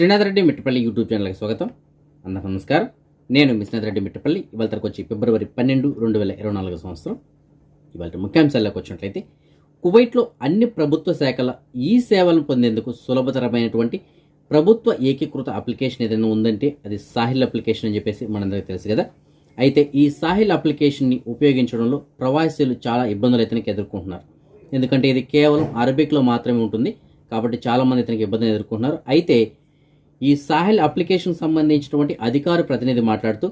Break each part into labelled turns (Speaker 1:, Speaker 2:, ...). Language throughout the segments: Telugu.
Speaker 1: శ్రీనాథ్ రెడ్డి మిట్టపల్లి యూట్యూబ్ ఛానల్కి స్వాగతం. అందరూ నమస్కారం. నేను మీ రెడ్డి మిట్టపల్లి. ఇవాళ తరకు వచ్చి ఫిబ్రవరి పన్నెండు రెండు వేల ఇరవై నాలుగు సంవత్సరం. ఇవాళ ముఖ్యాంశాల్లోకి వచ్చినట్లయితే కువైట్లో అన్ని ప్రభుత్వ శాఖల ఈ సేవలను పొందేందుకు సులభతరమైనటువంటి ప్రభుత్వ ఏకీకృత అప్లికేషన్ ఏదైనా ఉందంటే అది సాహిల్ అప్లికేషన్ అని చెప్పేసి మనందరికీ తెలుసు కదా. అయితే ఈ సాహిల్ అప్లికేషన్ని ఉపయోగించడంలో ప్రవాసీలు చాలా ఇబ్బందులు అయితే ఎదుర్కొంటున్నారు. ఎందుకంటే ఇది కేవలం అరబిక్లో మాత్రమే ఉంటుంది. కాబట్టి చాలామంది ఇతనికి ఇబ్బందులు ఎదుర్కొంటున్నారు. అయితే ఈ సాహిల్ అప్లికేషన్ సంబంధించినటువంటి అధికార ప్రతినిధి మాట్లాడుతూ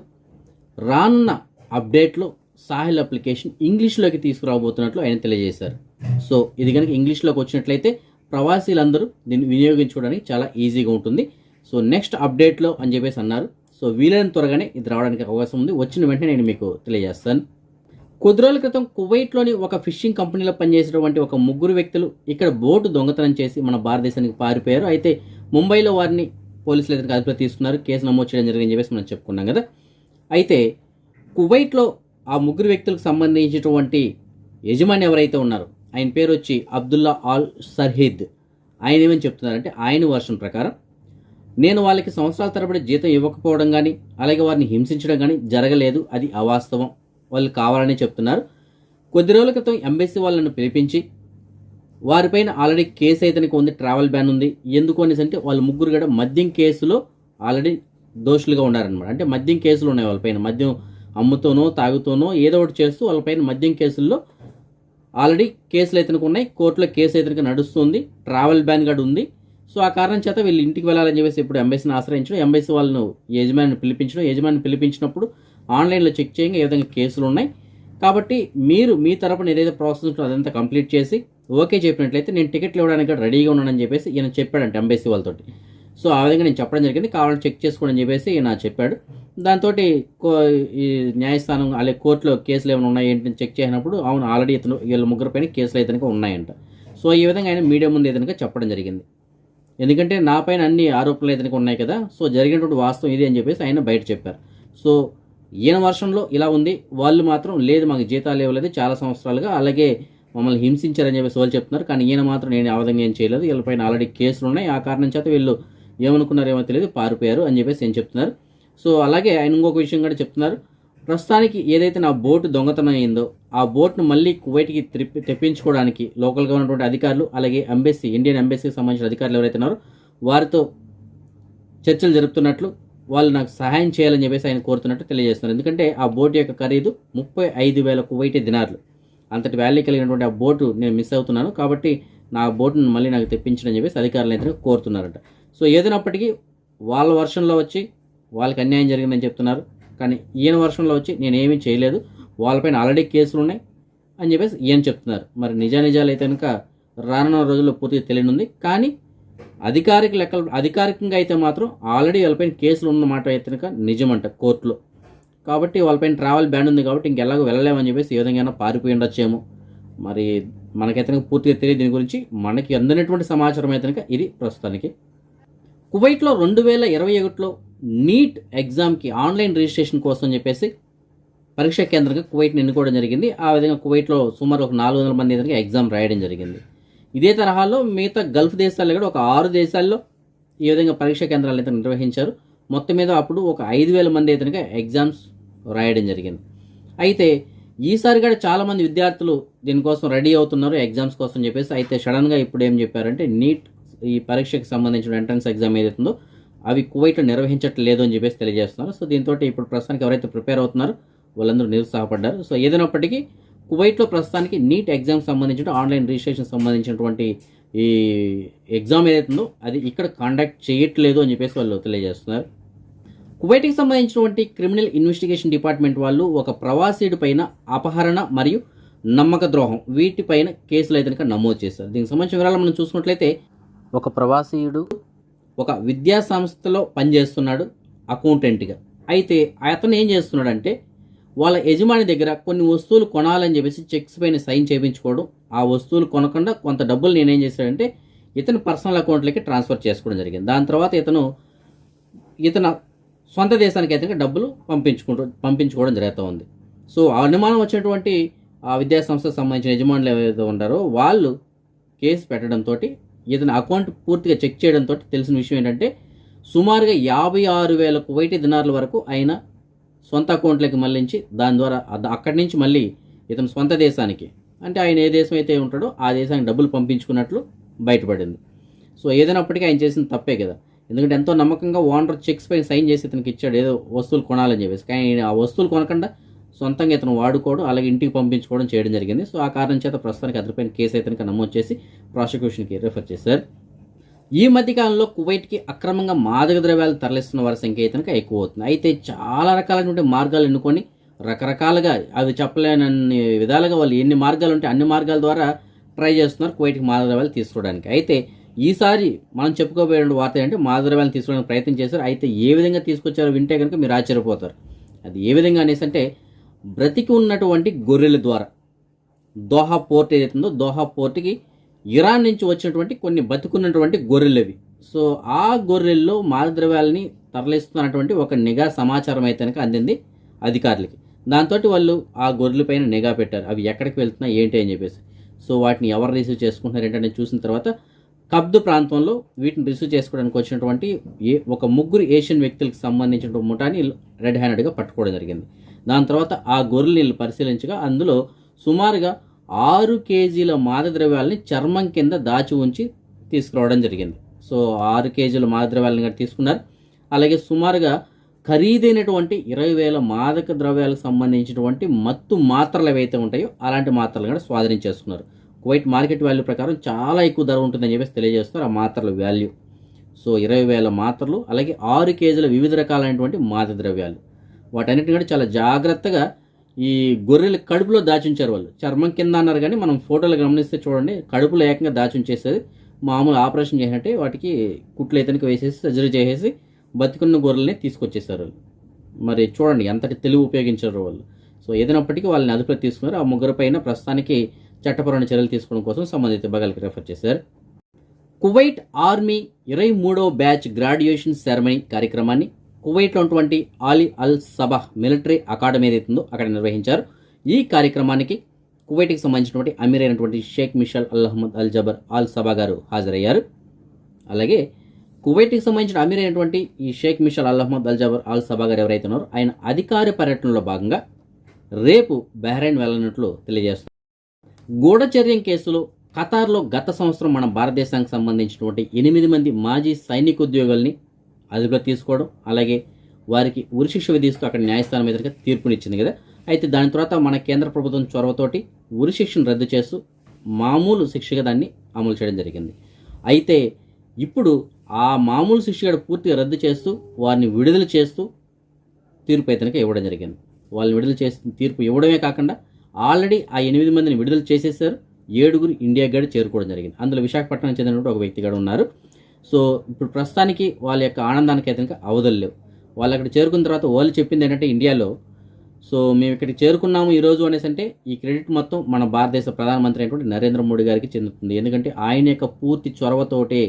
Speaker 1: రానున్న అప్డేట్లో సాహిల్ అప్లికేషన్ ఇంగ్లీష్లోకి తీసుకురాబోతున్నట్లు ఆయన తెలియజేశారు. సో ఇది కనుక ఇంగ్లీష్లోకి వచ్చినట్లయితే ప్రవాసీలందరూ దీన్ని వినియోగించుకోవడానికి చాలా ఈజీగా ఉంటుంది. సో నెక్స్ట్ అప్డేట్లో అని చెప్పేసి అన్నారు. సో వీలైన త్వరగానే ఇది రావడానికి అవకాశం ఉంది. వచ్చిన వెంటనే నేను మీకు తెలియజేస్తాను. కొద్ది రోజుల క్రితం కువైట్లోని ఒక ఫిషింగ్ కంపెనీలో పనిచేసినటువంటి ఒక ముగ్గురు వ్యక్తులు ఇక్కడ బోటు దొంగతనం చేసి మన భారతదేశానికి పారిపోయారు. అయితే ముంబైలో వారిని పోలీసులు ఇతనికి అదుపులో తీసుకున్నారు. కేసు నమోదు చేయడం జరిగిందని చెప్పేసి మనం చెప్పుకున్నాం కదా. అయితే కువైట్లో ఆ ముగ్గురు వ్యక్తులకు సంబంధించినటువంటి యజమాని ఎవరైతే ఉన్నారో ఆయన పేరు వచ్చి అబ్దుల్లా ఆల్ సర్హీద్. ఆయన ఏమని చెప్తున్నారంటే ఆయన వర్షన్ ప్రకారం నేను వాళ్ళకి సంవత్సరాల తరబడి జీతం ఇవ్వకపోవడం కానీ అలాగే వారిని హింసించడం కానీ జరగలేదు. అది అవాస్తవం. వాళ్ళు కావాలని చెప్తున్నారు. కొద్ది రోజుల క్రితం ఎంబెసీ వాళ్ళను పిలిపించి వారిపైన ఆల్రెడీ కేసు అయితే ఉంది ట్రావెల్ బ్యాన్ ఉంది. ఎందుకు అనేసి అంటే వాళ్ళు ముగ్గురు కూడా మద్యం కేసులో ఆల్రెడీ దోషులుగా ఉన్నారనమాట అంటే మద్యం కేసులు ఉన్నాయి వాళ్ళపైన మద్యం అమ్ముతోనో తాగుతోనో ఏదో ఒకటి చేస్తూ వాళ్ళపైన మద్యం కేసుల్లో ఆల్రెడీ కేసులు అయితే ఉన్నాయి. కోర్టులో కేసు అయితే నడుస్తుంది. ట్రావెల్ బ్యాన్ కూడా ఉంది. సో ఆ కారణం చేత వీళ్ళు ఇంటికి వెళ్ళాలని చెప్పేసి ఇప్పుడు ఎంబైసీని ఆశ్రయించడం ఎంబైసీ వాళ్ళను యజమానిని పిలిపించడం యజమాని పిలిపించినప్పుడు ఆన్లైన్లో చెక్ చేయంగా ఏ విధంగా కేసులు ఉన్నాయి. కాబట్టి మీరు మీ తరపున ఏదైతే ప్రాసెస్ ఉంటుందో అదంతా కంప్లీట్ చేసి ఓకే చెప్పినట్లయితే నేను టికెట్లు ఇవ్వడానికి రెడీగా ఉన్నానని చెప్పేసి ఈయన చెప్పాడంట ఎంబసీ వాళ్ళతోటి. సో ఆ విధంగా నేను చెప్పడం జరిగింది. కావాలని చెక్ చేసుకోండి అని చెప్పేసి ఈయన చెప్పాడు. దాంతో ఈ న్యాయస్థానం అలాగే కోర్టులో కేసులు ఏమైనా ఉన్నాయి ఏంటి చెక్ చేసినప్పుడు అవును ఆల్రెడీ ఇతను వీళ్ళ ముగ్గురు పైన కేసులు అయితే ఉన్నాయంట. సో ఈ విధంగా ఆయన మీడియా ముందు ఏదైనా చెప్పడం జరిగింది. ఎందుకంటే నా పైన అన్ని ఆరోపణలు అయితే ఉన్నాయి కదా సో జరిగినటువంటి వాస్తవం ఇది అని చెప్పేసి ఆయన బయట చెప్పారు. సో ఈయన వర్షంలో ఇలా ఉంది. వాళ్ళు మాత్రం లేదు మాకు జీతాలు ఇవ్వలేదు. చాలా సంవత్సరాలుగా అలాగే మమ్మల్ని హింసించారని చెప్పేసి వాళ్ళు చెప్తున్నారు. కానీ ఈయన మాత్రం నేను ఆ విధంగా ఏం చేయలేదు. వీళ్ళపైన ఆల్రెడీ కేసులు ఉన్నాయి ఆ కారణం చేత వీళ్ళు ఏమనుకున్నారేమో తెలియదు. పారిపోయారు అని చెప్పేసి ఏం చెప్తున్నారు. సో అలాగే ఆయన ఇంకొక విషయం కూడా చెప్తున్నారు. ప్రస్తుతానికి ఏదైతే నా బోటు దొంగతనం అయిందో ఆ బోట్ను మళ్ళీ కువైట్కి త్రిప్పి తెప్పించుకోవడానికి లోకల్గా ఉన్నటువంటి అధికారులు అలాగే ఎంబెస్సీ ఇండియన్ ఎంబెస్సీకి సంబంధించిన అధికారులు ఎవరైతే ఉన్నారో వారితో చర్చలు జరుపుతున్నట్లు వాళ్ళు నాకు సహాయం చేయాలని చెప్పేసి ఆయన కోరుతున్నట్టు తెలియజేస్తున్నారు. ఎందుకంటే ఆ బోట్ యొక్క ఖరీదు ముప్పై ఐదు వేల కువైటీ దినార్లు. అంతటి వాల్యూ కలిగినటువంటి ఆ బోటు నేను మిస్ అవుతున్నాను. కాబట్టి నా బోటును మళ్ళీ నాకు తెప్పించడం చెప్పేసి అధికారులు అయితే కోరుతున్నారట. సో ఏదైనప్పటికీ వాళ్ళ వర్షంలో వచ్చి వాళ్ళకి అన్యాయం జరిగిందని చెప్తున్నారు. కానీ ఈయన వర్షంలో వచ్చి నేను ఏమీ చేయలేదు. వాళ్ళపైన ఆల్రెడీ కేసులు ఉన్నాయి అని చెప్పేసి ఈయన చెప్తున్నారు. మరి నిజానిజాలు అయితే కనుక రానున్న రోజుల్లో పూర్తిగా తెలియనుంది. కానీ అధికారిక లెక్కలు అధికారికంగా అయితే మాత్రం ఆల్రెడీ వాళ్ళపైన కేసులు ఉన్నమాట అయితే కనుక నిజమంట కోర్టులో. కాబట్టి వాళ్ళపైన ట్రావెల్ బ్యాన్ ఉంది కాబట్టి ఇంకెలాగో వెళ్ళలేమని చెప్పేసి ఏ విధంగా పారిపోయి ఉండొచ్చేమో. మరి మనకైతే పూర్తిగా తెలియదు దీని గురించి. మనకి అందినటువంటి సమాచారం అయితే ఇది ప్రస్తుతానికి. కువైట్లో రెండు వేల ఇరవై ఒకటిలో నీట్ ఎగ్జామ్కి ఆన్లైన్ రిజిస్ట్రేషన్ కోసం చెప్పేసి పరీక్షా కేంద్రంగా కువైట్ని ఎన్నుకోవడం జరిగింది. ఆ విధంగా కువైట్లో సుమారు ఒక నాలుగు వందల మంది అయితే ఎగ్జామ్ రాయడం జరిగింది. ఇదే తరహాలో మిగతా గల్ఫ్ దేశాల్లో కూడా ఒక ఆరు దేశాల్లో ఈ విధంగా పరీక్షా కేంద్రాలు అయితే నిర్వహించారు. మొత్తం మీద అప్పుడు ఒక ఐదు వేల మంది అయితే ఎగ్జామ్స్ రాయడం జరిగింది. అయితే ఈసారి కూడా చాలామంది విద్యార్థులు దీనికోసం రెడీ అవుతున్నారు ఎగ్జామ్స్ కోసం చెప్పేసి. అయితే సడన్గా ఇప్పుడు ఏం చెప్పారంటే నీట్ ఈ పరీక్షకు సంబంధించిన ఎంట్రన్స్ ఎగ్జామ్ ఏదైతుందో అవి కువైట్లో నిర్వహించట్లేదు అని చెప్పేసి తెలియజేస్తున్నారు. సో దీంతో ఇప్పుడు ప్రస్తుతానికి ఎవరైతే ప్రిపేర్ అవుతున్నారో వాళ్ళందరూ నిరుత్సాహపడ్డారు. సో ఏదైనప్పటికీ కువైట్లో ప్రస్తుతానికి నీట్ ఎగ్జామ్ సంబంధించిన ఆన్లైన్ రిజిస్ట్రేషన్ సంబంధించినటువంటి ఈ ఎగ్జామ్ ఏదైతుందో అది ఇక్కడ కండక్ట్ చేయట్లేదు అని చెప్పేసి వాళ్ళు తెలియజేస్తున్నారు. కువైట్కి సంబంధించినటువంటి క్రిమినల్ ఇన్వెస్టిగేషన్ డిపార్ట్మెంట్ వాళ్ళు ఒక ప్రవాసీడు పైన అపహరణ మరియు నమ్మక ద్రోహం వీటిపైన కేసులు అయితే కనుక నమోదు చేశారు. దీనికి సంబంధించిన వివరాలు మనం చూసుకున్నట్లయితే ఒక ప్రవాసీయుడు ఒక విద్యా సంస్థలో పనిచేస్తున్నాడు అకౌంటెంట్గా. అయితే అతను ఏం చేస్తున్నాడంటే వాళ్ళ యజమాని దగ్గర కొన్ని వస్తువులు కొనాలని చెప్పేసి చెక్స్ పైన సైన్ చేయించుకోవడం ఆ వస్తువులు కొనకుండా కొంత డబ్బులు నేనేం చేశాడంటే ఇతను పర్సనల్ అకౌంట్లకి ట్రాన్స్ఫర్ చేసుకోవడం జరిగింది. దాని తర్వాత ఇతను ఇతను సొంత దేశానికి అయితే డబ్బులు పంపించుకుంటూ పంపించుకోవడం జరుగుతూ ఉంది. సో ఆ అనుమానం వచ్చినటువంటి ఆ విద్యా సంస్థకు సంబంధించిన యజమానులు ఏవైతే ఉంటారో వాళ్ళు కేసు పెట్టడంతో ఇతని అకౌంట్ పూర్తిగా చెక్ చేయడంతో తెలిసిన విషయం ఏంటంటే సుమారుగా యాభై ఆరు వేల కువైటీ దినార్ల వరకు ఆయన సొంత అకౌంట్లోకి మళ్ళించి దాని ద్వారా అక్కడి నుంచి మళ్ళీ ఇతను సొంత దేశానికి. అంటే ఆయన ఏ దేశం అయితే ఉంటాడో ఆ దేశానికి డబ్బులు పంపించుకున్నట్లు బయటపడింది. సో ఏదైనప్పటికీ ఆయన చేసిన తప్పే కదా. ఎందుకంటే ఎంతో నమ్మకంగా ఓనర్ చెక్స్ పైన సైన్ చేసి ఇతనికి ఇచ్చాడు ఏదో వస్తువులు కొనాలని చెప్పేసి. కానీ ఆ వస్తువులు కొనకుండా సొంతంగా ఇతను వాడుకోవడం అలాగే ఇంటికి పంపించుకోవడం చేయడం జరిగింది. సో ఆ కారణం చేత ప్రస్తుతానికి అతనిపైన కేసు అయితే నమోదు చేసి ప్రాసిక్యూషన్కి రిఫర్ చేశారు. ఈ మధ్య కాలంలో కువైట్కి అక్రమంగా మాదక ద్రవ్యాలు తరలిస్తున్న వారి సంఖ్య ఇతనికి ఎక్కువ అవుతుంది అయితే చాలా రకాలైనటువంటి మార్గాలు ఎన్నుకొని రకరకాలుగా అవి చెప్పలేనన్ని విధాలుగా వాళ్ళు ఎన్ని మార్గాలు ఉంటే అన్ని మార్గాల ద్వారా ట్రై చేస్తున్నారు కువైట్కి మాదక ద్రవ్యాలు తీసుకోవడానికి. అయితే ఈసారి మనం చెప్పుకోబోయే వార్త ఏంటంటే మాధురవాళ్ళని తీసుకోవడానికి ప్రయత్నం చేశారు. అయితే ఏ విధంగా తీసుకొచ్చారో వింటే కనుక మీరు ఆశ్చర్యపోతారు. అది ఏ విధంగా అనేసి అంటే బ్రతికి ఉన్నటువంటి గొర్రెల ద్వారా. దోహా పోర్ట్ ఏదైతే ఉందో దోహా పోర్ట్కి ఇరాన్ నుంచి వచ్చినటువంటి కొన్ని బతుకున్నటువంటి గొర్రెలు అవి సో ఆ గొర్రెల్లో మాదద్రవ్యాలని తరలిస్తున్నటువంటి ఒక నిఘా సమాచారం అయితే కనుక అందింది అధికారులకి. దాంతో వాళ్ళు ఆ గొర్రెల పైన నిఘా పెట్టారు. అవి ఎక్కడికి వెళ్తున్నాయి ఏంటి అని చెప్పేసి. సో వాటిని ఎవరు రిసీవ్ చేసుకుంటున్నారు ఏంటంటే చూసిన తర్వాత కబ్దు ప్రాంతంలో వీటిని రిసీవ్ చేసుకోవడానికి వచ్చినటువంటి ఏ ఒక ముగ్గురు ఏషియన్ వ్యక్తులకు సంబంధించిన ముఠాని రెడ్ హ్యాండెడ్గా పట్టుకోవడం జరిగింది. దాని తర్వాత ఆ గొర్రెలు నీళ్ళు పరిశీలించగా అందులో సుమారుగా ఆరు కేజీల మాదద్రవ్యాలని చర్మం కింద దాచి ఉంచి తీసుకురావడం జరిగింది. సో ఆరు కేజీల మాదక కానీ కూడా తీసుకున్నారు. అలాగే సుమారుగా ఖరీదైనటువంటి ఇరవై వేల మాదక ద్రవ్యాలకు సంబంధించినటువంటి మత్తు మాత్రలు ఏవైతే ఉంటాయో అలాంటి మాత్రలు కూడా స్వాధీనం చేసుకున్నారు. కువైట్ మార్కెట్ వాల్యూ ప్రకారం చాలా ఎక్కువ ధర ఉంటుందని చెప్పేసి తెలియజేస్తారు ఆ మాత్రల వాల్యూ. సో ఇరవై వేల మాత్రలు అలాగే ఆరు కేజీల వివిధ రకాలైనటువంటి మాద ద్రవ్యాలు వాటన్నిటిని కూడా చాలా జాగ్రత్తగా ఈ గొర్రెల కడుపులో దాచుంచారు వాళ్ళు. చర్మం కింద అన్నారు కానీ మనం ఫోటోలు గమనిస్తే చూడండి కడుపులో ఏకంగా దాచుంచేసేది మామూలు ఆపరేషన్ చేసినట్టే వాటికి కుట్లు ఇతనికి వేసేసి సర్జరీ చేసేసి బతికున్న గొర్రెల్ని తీసుకొచ్చేసారు వాళ్ళు. మరి చూడండి ఎంతటి తెలివి ఉపయోగించారు వాళ్ళు. సో ఏదైనప్పటికీ వాళ్ళని అదుపులో తీసుకున్నారు. ఆ ముగ్గురు పైన ప్రస్తుతానికి చట్టపరమైన చర్యలు తీసుకోవడం కోసం సంబంధిత విభాగాలకు రెఫర్ చేశారు. కువైట్ ఆర్మీ ఇరవై మూడవ బ్యాచ్ గ్రాడ్యుయేషన్ సెరమనీ కార్యక్రమాన్ని కువైట్లో ఉన్నటువంటి Ali al Sabah military academy ఏదైతుందో అక్కడ నిర్వహించారు. ఈ కార్యక్రమానికి కువైట్కి సంబంధించినటువంటి అమీర్ అయినటువంటి Sheikh Mishal Al Ahmad al Jaber al Sabah గారు హాజరయ్యారు. అలాగే కువైట్కి సంబంధించిన అమీర్ అయినటువంటి ఈ Sheikh Mishal Al Ahmad al Jaber al Sabah గారు ఎవరైతే ఉన్నారో ఆయన అధికార పర్యటనలో భాగంగా రేపు బహ్రైన్ వెళ్ళనట్లు తెలియజేస్తారు గూఢచర్యం కేసులో ఖతార్లో గత సంవత్సరం మన భారతదేశానికి సంబంధించినటువంటి ఎనిమిది మంది మాజీ సైనిక ఉద్యోగుల్ని అదుపులో తీసుకోవడం అలాగే వారికి ఉరిశిక్ష విధిస్తూ అక్కడ న్యాయస్థానం ఎదురుగా తీర్పునిచ్చింది కదా. అయితే దాని తర్వాత మన కేంద్ర ప్రభుత్వం చొరవతోటి ఉరిశిక్షను రద్దు చేస్తూ మామూలు శిక్షగా దాన్ని అమలు చేయడం జరిగింది. అయితే ఇప్పుడు ఆ మామూలు శిక్షగా పూర్తిగా రద్దు చేస్తూ వారిని విడుదల చేస్తూ తీర్పు అయితే ఇవ్వడం జరిగింది. వాళ్ళని విడుదల చేసి తీర్పు ఇవ్వడమే కాకుండా ఆల్రెడీ ఆ ఎనిమిది మందిని విడుదల చేసేసారు ఏడుగురు ఇండియా గడి చేరుకోవడం జరిగింది. అందులో విశాఖపట్నం చెందినటువంటి ఒక వ్యక్తి కూడా ఉన్నారు. సో ఇప్పుడు ప్రస్తుతానికి వాళ్ళ యొక్క ఆనందానికి అయితే కనుక అవధులు లేవు. వాళ్ళు అక్కడ చేరుకున్న తర్వాత వాళ్ళు చెప్పింది ఏంటంటే ఇండియాలో సో మేము ఇక్కడికి చేరుకున్నాము ఈ రోజు అనేసి అంటే ఈ క్రెడిట్ మొత్తం మన భారతదేశ ప్రధానమంత్రి అయినటువంటి నరేంద్ర మోడీ గారికి చెందుతుంది. ఎందుకంటే ఆయన యొక్క పూర్తి చొరవతోటే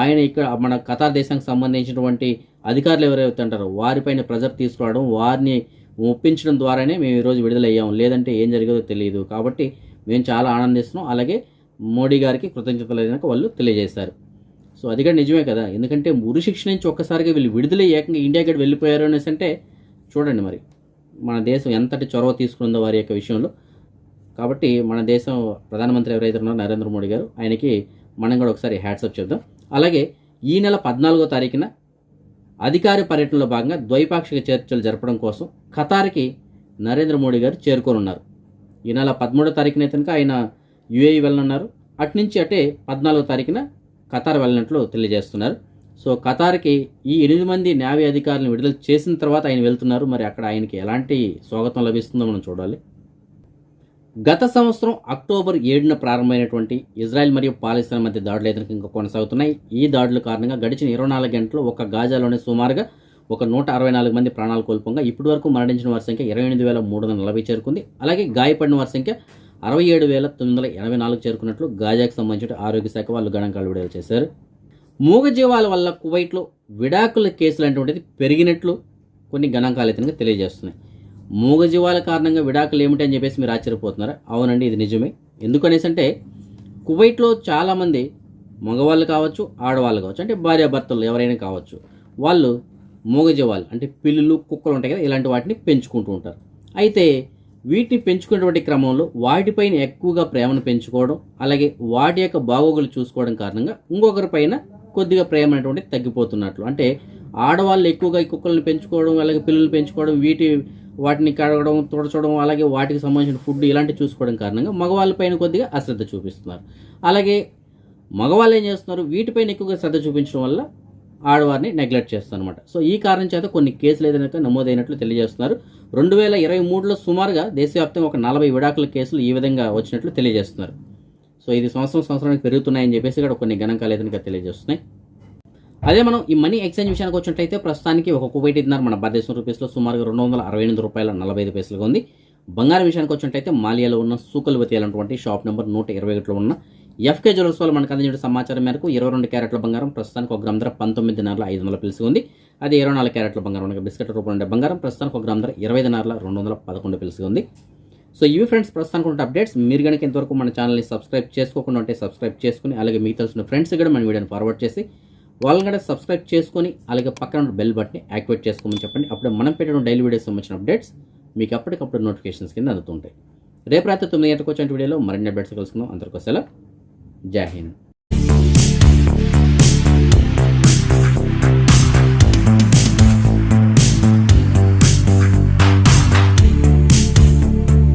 Speaker 1: ఆయన ఇక్కడ మన కథా దేశానికి సంబంధించినటువంటి అధికారులు ఎవరైతే ఉంటారో వారిపైన ప్రెజర్ తీసుకురావడం వారిని ఒప్పించడం ద్వారానే మేము ఈరోజు విడుదలయ్యాం. లేదంటే ఏం జరిగేదో తెలియదు. కాబట్టి మేము చాలా ఆనందిస్తున్నాం. అలాగే మోడీ గారికి కృతజ్ఞతలు వాళ్ళు తెలియజేశారు. సో అది కూడా నిజమే కదా. ఎందుకంటే ఉరిశిక్ష నుంచి ఒక్కసారిగా వీళ్ళు విడుదల ఏకంగా ఇండియా గడి వెళ్ళిపోయారు అనేసి అంటే చూడండి మరి. మన దేశం ఎంతటి చొరవ తీసుకుందో వారి యొక్క విషయంలో. కాబట్టి మన దేశం ప్రధానమంత్రి ఎవరైతే ఉన్నారో నరేంద్ర మోడీ గారు ఆయనకి మనం కూడా ఒకసారి హ్యాట్సప్ చేద్దాం. అలాగే ఈ నెల పద్నాలుగో తారీఖున అధికార పర్యటనలో భాగంగా ద్వైపాక్షిక చర్చలు జరపడం కోసం ఖతార్కి నరేంద్ర మోడీ గారు చేరుకోనున్నారు. ఈ నెల పదమూడో తారీఖున కనుక ఆయన యుఏఈ వెళ్ళనున్నారు. అటు నుంచి అటే పద్నాలుగో తారీఖున ఖతార్ వెళ్ళినట్లు తెలియజేస్తున్నారు. సో ఖతార్కి ఈ ఎనిమిది మంది న్యాయ అధికారులను విడుదల చేసిన తర్వాత ఆయన వెళ్తున్నారు. మరి అక్కడ ఆయనకి ఎలాంటి స్వాగతం లభిస్తుందో మనం చూడాలి. గత సంవత్సరం అక్టోబర్ ఏడున ప్రారంభమైనటువంటి ఇజ్రాయెల్ మరియు పాలస్తీనా మధ్య దాడులు అయితే ఇంకా కొనసాగుతున్నాయి. ఈ దాడుల కారణంగా గడిచిన ఇరవై నాలుగు గంటలు ఒక గాజాలోనే సుమారుగా ఒక నూట అరవై నాలుగు మంది ప్రాణాలు కోల్పోగా ఇప్పటి వరకు మరణించిన వారి సంఖ్య ఇరవై ఎనిమిది వేల మూడు వందల నలభై చేరుకుంది. అలాగే గాయపడిన వారి సంఖ్య అరవై ఏడు వేల తొమ్మిది వందల ఎనభై నాలుగు చేరుకున్నట్లు గాజాకు సంబంధించిన ఆరోగ్య శాఖ వాళ్ళు గణాంకాలు విడుదల చేశారు. మూగజీవాల వల్ల కువైట్లో విడాకుల కేసులు అనేటువంటిది పెరిగినట్లు కొన్ని గణాంకాలు అయితే తెలియజేస్తున్నాయి. మూగజీవాల కారణంగా విడాకులు ఏమిటి అని చెప్పేసి మీరు ఆశ్చర్యపోతున్నారా? అవునండి ఇది నిజమే. ఎందుకనేసి అంటే కువైట్లో చాలామంది మగవాళ్ళు కావచ్చు ఆడవాళ్ళు కావచ్చు అంటే భార్యాభర్తలు ఎవరైనా కావచ్చు వాళ్ళు మూగజీవాలు అంటే పిల్లులు కుక్కలు ఉంటాయి కదా ఇలాంటి వాటిని పెంచుకుంటూ ఉంటారు. అయితే వీటిని పెంచుకునేటువంటి క్రమంలో వాటిపైన ఎక్కువగా ప్రేమను పెంచుకోవడం అలాగే వాటి యొక్క బాగోగులు చూసుకోవడం కారణంగా ఇంకొకరి పైన కొద్దిగా ప్రేమ అనేటువంటి తగ్గిపోతున్నట్లు. అంటే ఆడవాళ్ళు ఎక్కువగా ఈ కుక్కలను పెంచుకోవడం అలాగే పిల్లలు పెంచుకోవడం వీటి వాటిని కడగడం తుడచడం అలాగే వాటికి సంబంధించిన ఫుడ్ ఇలాంటివి చూసుకోవడం కారణంగా మగవాళ్ళపైన కొద్దిగా అశ్రద్ధ చూపిస్తున్నారు. అలాగే మగవాళ్ళు ఏం చేస్తున్నారు? వీటిపైన ఎక్కువగా శ్రద్ధ చూపించడం వల్ల ఆడవారిని నెగ్లెక్ట్ చేస్తారు అనమాట సో ఈ కారణం చేత కొన్ని కేసులు ఏదైనా నమోదైనట్లు తెలియజేస్తున్నారు. రెండు వేల ఇరవై మూడులో సుమారుగా దేశవ్యాప్తంగా ఒక నలభై విడాకుల కేసులు ఈ విధంగా వచ్చినట్లు తెలియజేస్తున్నారు. సో ఇది సంవత్సరం సంవత్సరానికి పెరుగుతున్నాయని చెప్పేసి ఇక్కడ కొన్ని గణాంకాలు ఏదైనా తెలియజేస్తున్నాయి. అదే మనం ఈ మనీ ఎక్స్చేంజ్ విషయానికి వచ్చినట్టయితే ప్రస్తుతానికి ఒక కువైట్ దినార్ మన భారతదేశం రూపీస్లో సుమారుగా రెండు వందల అరవై ఎనిమిది రూపాయల నలభై ఐదు పైసలుగా ఉంది. బంగారం విషయానికి వచ్చినట్టయితే మాలియాలో ఉన్న సూకల్వతి అనేటువంటి షాప్ నెంబర్ నూట ఇరవై ఒకటిలో ఉన్న ఎఫ్కే జ్యువెల్స్ వాళ్ళు మనకు అందించిన సమాచారం మేరకు ఇరవై రెండు క్యారెట్ల బంగారం ప్రస్తుతానికి ఒక గ్రామ్ ధర పంతొమ్మిది దినారుల ఐదు వందల పిలుసు ఉంది. అదే ఇరవై నాలుగు క్యారెట్ల బంగారం అనగా బిస్కెట్ రూపంలో ఉండే బంగారం ప్రస్తుతానికి ఒక గ్రామ్ ధర ఇరవై దినారుల రెండు వందల పదకొండు పిలుసు ఉంది. సో ఇవి ఫ్రెండ్స్ ప్రస్తుతానికి ఉన్న అప్డేట్స్. మీరు కనుక ఇంతవరకు మన ఛానల్ని సబ్స్క్రైబ్ చేసుకోకుండా ఉంటే సబ్స్క్రైబ్ చేసుకుని అలాగే మీకు తెలిసిన ఫ్రెండ్స్ కూడా మన వీడియోని ఫార్వర్డ్ చేసి వాళ్ళని కూడా సబ్స్క్రైబ్ చేసుకొని అలాగే పక్కన ఉన్న బెల్ బట్ని యాక్టివేట్ చేసుకోమని చెప్పండి. అప్పుడు మనం పెట్టడం డైలీ వీడియోస్ సంబంధించిన అప్డేట్స్ మీకు అప్పటికప్పుడు నోటిఫికేషన్స్ కింద అందుతుంటాయి. రేపు రాత్రి తొమ్మిది గంటలకు వచ్చే వీడియోలో మరిన్ని అప్డేట్స్ కలుసుకుందాం. అందరికీ సెలవు. జై హింద్.